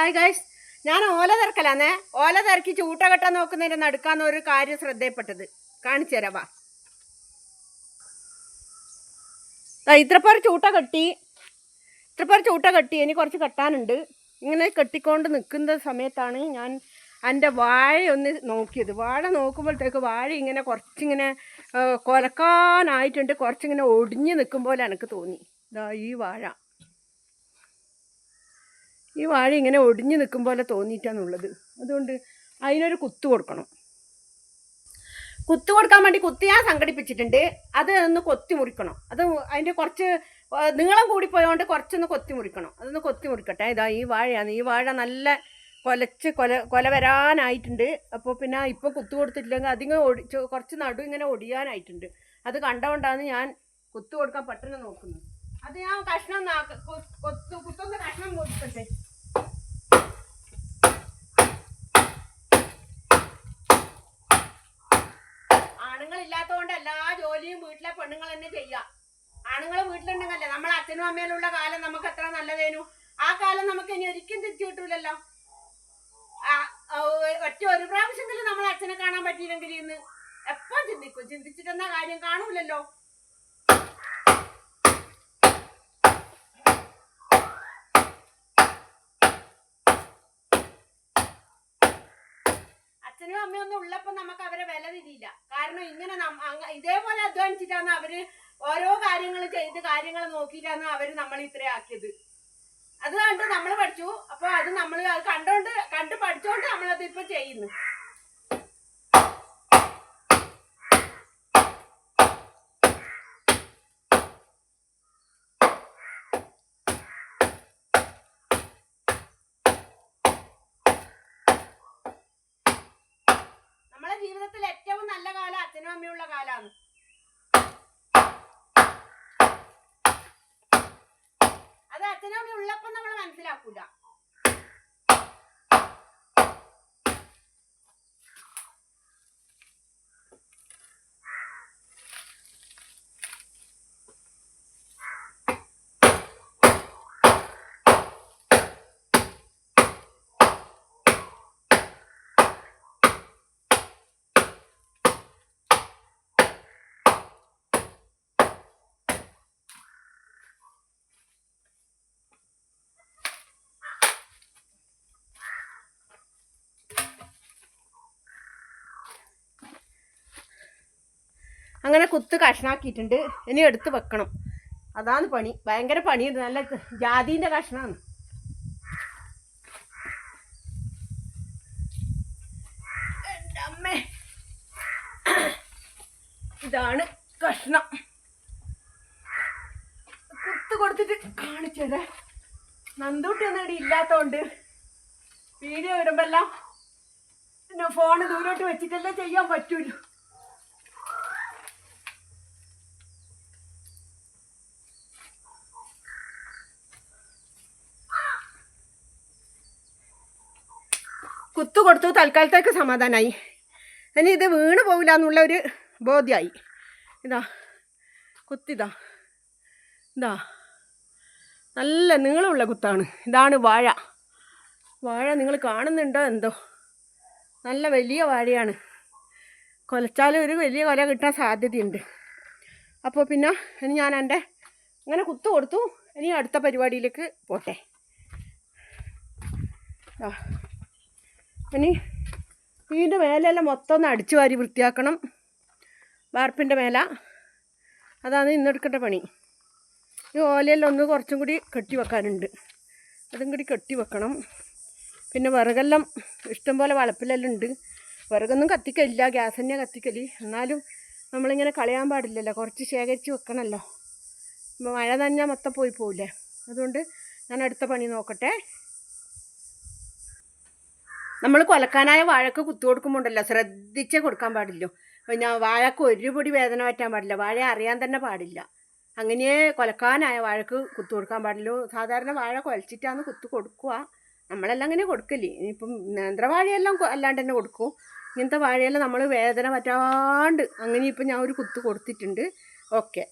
Hi guys ഞാൻ ഓല തിരക്കലാന്നേ. ഓല തിരക്കി ചൂട്ട കെട്ടാൻ നോക്കുന്നതിന്റെ നടുക്കാന്ന് ഒരു കാര്യം ശ്രദ്ധയപ്പെട്ടത്. കാണിച്ചു തരാവാ ഇത്രപ്പേർ ചൂട്ട കെട്ടി. ഇത്രപ്പേർ ചൂട്ട കെട്ടി. ഇനി കുറച്ച് കെട്ടാനുണ്ട്. ഇങ്ങനെ കെട്ടിക്കൊണ്ട് നിൽക്കുന്ന സമയത്താണ് ഞാൻ എന്റെ വാഴ ഒന്ന് നോക്കിയത്. വാഴ നോക്കുമ്പോഴത്തേക്ക് വാഴ ഇങ്ങനെ കുറച്ചിങ്ങനെ കൊലക്കാനായിട്ടുണ്ട്. കുറച്ചിങ്ങനെ ഒടിഞ്ഞ് നിൽക്കും പോലെ എനിക്ക് തോന്നി. ഈ വാഴ. ഈ വാഴ ഇങ്ങനെ ഒടിഞ്ഞു നിൽക്കും പോലെ തോന്നിയിട്ടാണുള്ളത്. അതുകൊണ്ട് അതിനൊരു കുത്തു കൊടുക്കണം. കുത്തു കൊടുക്കാൻ വേണ്ടി കുത്തി ഞാൻ സംഘടിപ്പിച്ചിട്ടുണ്ട്. അത് ഒന്ന് കൊത്തി മുറിക്കണം. അത് അതിന്റെ കുറച്ച് നീളം കൂടി പോയതുകൊണ്ട് കുറച്ചൊന്ന് കൊത്തി മുറിക്കണം. അതൊന്ന് കൊത്തി മുറിക്കട്ടെ. ഇതാ ഈ വാഴയാണ്. ഈ വാഴ നല്ല കൊലച്ച് കൊല കൊല വരാനായിട്ടുണ്ട്. അപ്പോൾ പിന്നെ ഇപ്പോൾ കുത്തു കൊടുത്തിട്ടില്ലെങ്കിൽ അധികം ഒടി കുറച്ച് നടു ഇങ്ങനെ ഒടിയാനായിട്ടുണ്ട്. അത് കണ്ടുകൊണ്ടാണ് ഞാൻ കുത്തു കൊടുക്കാൻ പെട്ടെന്ന് നോക്കുന്നത്. അത് ഞാൻ കഷ്ണം കൊത്തു കുത്തൊന്ന് കഷ്ണം കൊടുക്കട്ടെ ആണുങ്ങളില്ലാത്തതുകൊണ്ട് എല്ലാ ജോലിയും വീട്ടിലെ പെണ്ണുങ്ങൾ തന്നെ ചെയ്യാം ആണുങ്ങൾ വീട്ടിലുണ്ടെങ്കിലല്ലേ നമ്മളെ അച്ഛനും അമ്മയിലുള്ള കാലം നമുക്ക് എത്ര നല്ലതേനു? ആ കാലം നമുക്ക് ഇനി ഒരിക്കലും തിരിച്ചു കിട്ടൂലല്ലോ. ഒറ്റ ഒരു പ്രാവശ്യമെങ്കിലും നമ്മൾ അച്ഛനെ കാണാൻ പറ്റിയില്ലെങ്കിൽ ഇന്ന് എപ്പോ ചിന്തിക്കും? ചിന്തിച്ചിട്ടെന്ന കാര്യം? കാണൂലല്ലോ. അച്ഛനും അമ്മയും ഒന്നും ഉള്ളപ്പോ നമുക്ക് അവരെ വില തിരിയില്ല. കാരണം ഇങ്ങനെ ഇതേപോലെ അധ്വാനിച്ചിട്ടാണ് അവർ ഓരോ കാര്യങ്ങൾ ചെയ്ത് കാര്യങ്ങൾ നോക്കിയിട്ടാണ് അവർ നമ്മൾ ഇത്രയാക്കിയത് അത് കണ്ട് നമ്മൾ പഠിച്ചു. അപ്പൊ അത് നമ്മൾ കണ്ടോണ്ട് കണ്ട് പഠിച്ചോണ്ട് നമ്മളത് ഇപ്പൊ ചെയ്യുന്നു നമ്മളെ ജീവിതത്തിൽ ഏറ്റവും നല്ല കാലം അച്ഛനും കാലാണ്. അത് അച്ഛനും ഉള്ളപ്പം നമ്മൾ മനസ്സിലാക്കൂല. അങ്ങനെ കുത്ത് കഷ്ണാക്കിയിട്ടുണ്ട്. ഇനി എടുത്ത് വെക്കണം. അതാണ് പണി. ഭയങ്കര പണിയുണ്ട്. നല്ല ജാതിന്റെ കഷ്ണമാണ് ഇതാണ് കഷ്ണം. കുത്ത് കൊടുത്തിട്ട് കാണിച്ചത്. നന്ദൂട്ടി ഒന്നും ഇവിടെ ഇല്ലാത്തതുകൊണ്ട് വീഡിയോ വരുമ്പോഴെല്ലാം പിന്നെ ഫോണ് ദൂരോട്ട് വെച്ചിട്ടല്ലേ ചെയ്യാൻ പറ്റൂലോ? കുത്തു കൊടുത്തു തൽക്കാലത്തേക്ക് സമാധാനമായി ഇനി ഇത് വീണ് പോവില്ല എന്നുള്ള ഒരു ബോധ്യമായി ഇതാ കുത്തിതാ. ഇതാ നല്ല നീളമുള്ള കുത്താണ്. ഇതാണ് വാഴ. വാഴ നിങ്ങൾ കാണുന്നുണ്ടോ എന്തോ? നല്ല വലിയ വാഴയാണ്. കൊലച്ചാലും ഒരു വലിയ കൊല കിട്ടാൻ സാധ്യതയുണ്ട്. അപ്പോൾ പിന്നെ ഇനി ഞാൻ എന്റെ ഇങ്ങനെ കുത്തു കൊടുത്തു ഇനി അടുത്ത പരിപാടിയിലേക്ക് പോട്ടെ. ആ ഇനി ഇതിന്റെ മേലെല്ലാം മൊത്തം ഒന്ന് അടിച്ചു വാരി വൃത്തിയാക്കണം. വാർപ്പിന്റെ മേല. അതാണ് ഇന്നെടുക്കേണ്ട പണി. ഈ ഓലയെല്ലാം ഒന്ന് കുറച്ചും കൂടി കെട്ടി വെക്കാനുണ്ട്. അതും കൂടി കെട്ടി വെക്കണം. പിന്നെ വിറകെല്ലാം ഇഷ്ടംപോലെ വളപ്പിലെല്ലാം ഉണ്ട്. വിറകൊന്നും കത്തിക്കലില്ല. ഗ്യാസ് തന്നെയാണ് കത്തിക്കൽ. എന്നാലും നമ്മളിങ്ങനെ കളയാൻ പാടില്ലല്ലോ. കുറച്ച് ശേഖരിച്ച് വെക്കണമല്ലോ. മഴ തന്നെ മൊത്തം പോയി പോവില്ലേ? അതുകൊണ്ട് ഞാൻ അടുത്ത പണി നോക്കട്ടെ. നമ്മൾ കൊലക്കാനായ വാഴക്ക് കുത്തു കൊടുക്കുമ്പോണ്ടല്ലോ ശ്രദ്ധിച്ചേ കൊടുക്കാൻ പാടില്ലോ പിന്നെ വാഴക്ക് ഒരു പൊടി വേദന പറ്റാൻ പാടില്ല വാഴ അറിയാൻ തന്നെ പാടില്ല. അങ്ങനെ കൊലക്കാനായ വാഴക്ക് കുത്തു കൊടുക്കാൻ പാടില്ല സാധാരണ വാഴ കുലച്ചിട്ടാണ് കുത്തു കൊടുക്കുക. നമ്മളെല്ലാം അങ്ങനെ കൊടുക്കല്ലേ ഇനിയിപ്പം നേന്ത്രവാഴയെല്ലാം അല്ലാണ്ട് തന്നെ കൊടുക്കും. ഇങ്ങനത്തെ വാഴയെല്ലാം നമ്മൾ വേദന പറ്റാണ്ട് അങ്ങനെ ഇപ്പം ഞാൻ ഒരു കുത്ത് കൊടുത്തിട്ടുണ്ട്. ഓക്കെ.